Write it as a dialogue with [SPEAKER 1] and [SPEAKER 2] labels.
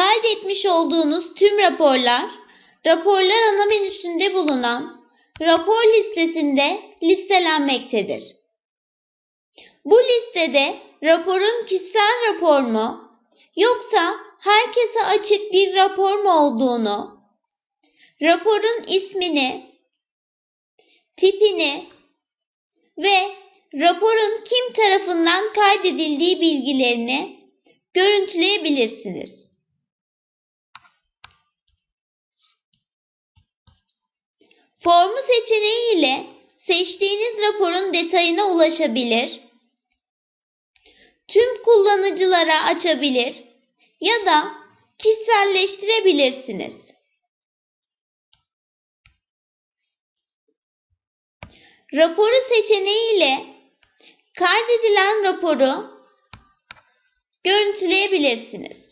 [SPEAKER 1] Kaydetmiş olduğunuz tüm raporlar, raporlar ana menüsünde bulunan rapor listesinde listelenmektedir. Bu listede raporun kişisel rapor mu yoksa herkese açık bir rapor mu olduğunu, raporun ismini, tipini ve raporun kim tarafından kaydedildiği bilgilerini görüntüleyebilirsiniz. Formu seçeneği ile seçtiğiniz raporun detayına ulaşabilir, tüm kullanıcılara açabilir ya da kişiselleştirebilirsiniz. Raporu seçeneği ile kaydedilen raporu görüntüleyebilirsiniz.